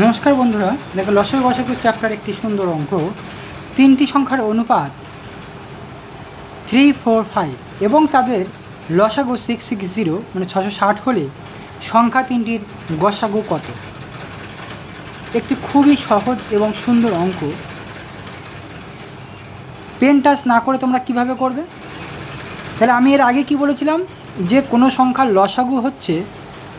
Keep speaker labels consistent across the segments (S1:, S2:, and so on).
S1: নমস্কার বন্ধুরা, দেখো লসের বসাকু চ্যাপ্টার একটি সুন্দর অঙ্ক। তিনটি সংখ্যার অনুপাত থ্রি ফোর ফাইভ এবং তাদের লসাগু সিক্স সিক্স জিরো মানে ছশো ষাট হলে সংখ্যা তিনটির গসাগু কত? একটি খুবই সহজ এবং সুন্দর অঙ্ক। পেন টাচ না করে তোমরা কীভাবে করবে? তাহলে আমি এর আগে কি বলেছিলাম? যে কোনো সংখ্যার লসাগু হচ্ছে,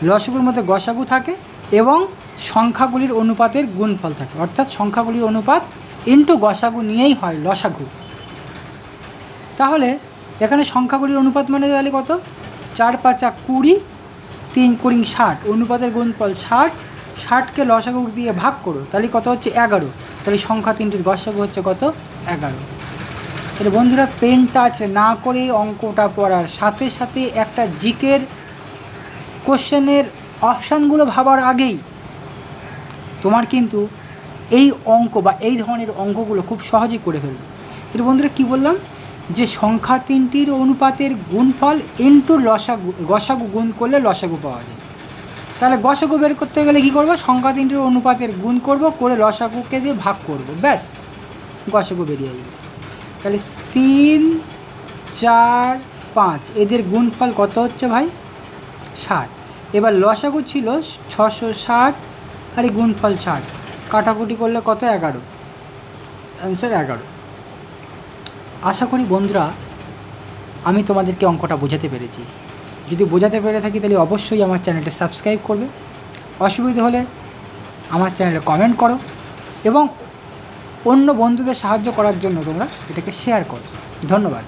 S1: লসাগুর মধ্যে গসাগু থাকে এবং সংখ্যাগুলির অনুপাতের গুণফল থাকে। অর্থাৎ সংখ্যাগুলির অনুপাত ইন্টু গসাগু নিয়েই হয়, লসাগু। তাহলে এখানে সংখ্যাগুলির অনুপাত মানে তাহলে কত? চার পাঁচা কুড়ি, তিন কুড়ি ষাট। অনুপাতের গুণফল ষাট। ষাটকে লসাগু দিয়ে ভাগ করো, তাহলে কত হচ্ছে? এগারো। তাহলে সংখ্যা তিনটির গসাগু হচ্ছে কত? এগারো। তাহলে বন্ধুরা পেন টাচ না করে অঙ্কটা পড়ার সাথে সাথে একটা জিকের কোশ্চেনের অপশানগুলো ভাবার আগেই। তোমার কিন্তু এই অঙ্ক বা এই ধরনের অঙ্কগুলো খুব সহজেই করে ফেলবে। এর বন্ধুরা কী বললাম? যে সংখ্যা তিনটির অনুপাতের গুণফল ইন্টু লসাগু, গসাগু গুণ করলে লসাগু পাওয়া যায়। তাহলে গসাগু বের করতে গেলে কী করব? সংখ্যা তিনটির অনুপাতের গুণ করব, করে লসাগুকে দিয়ে ভাগ করব। ব্যাস, গসাগু বেরিয়ে যাবে তাহলে তিন, চার, পাঁচ, এদের গুণফল কত হচ্ছে ভাই? ষাট। এবার লসাগু ছিল ছশো ষাট আর গুণফল ষাট। কাটাকুটি করলে কত? এগারো। অ্যান্সার এগারো। আশা করি বন্ধুরা, আমি তোমাদেরকে অঙ্কটা বোঝাতে পেরেছি। যদি বোঝাতে পেরে থাকি তাহলে অবশ্যই আমার চ্যানেলটা সাবস্ক্রাইব করবে। অসুবিধা হলে আমার চ্যানেলে কমেন্ট করো এবং অন্য বন্ধুদের সাহায্য করার জন্য তোমরা এটাকে শেয়ার করো। ধন্যবাদ।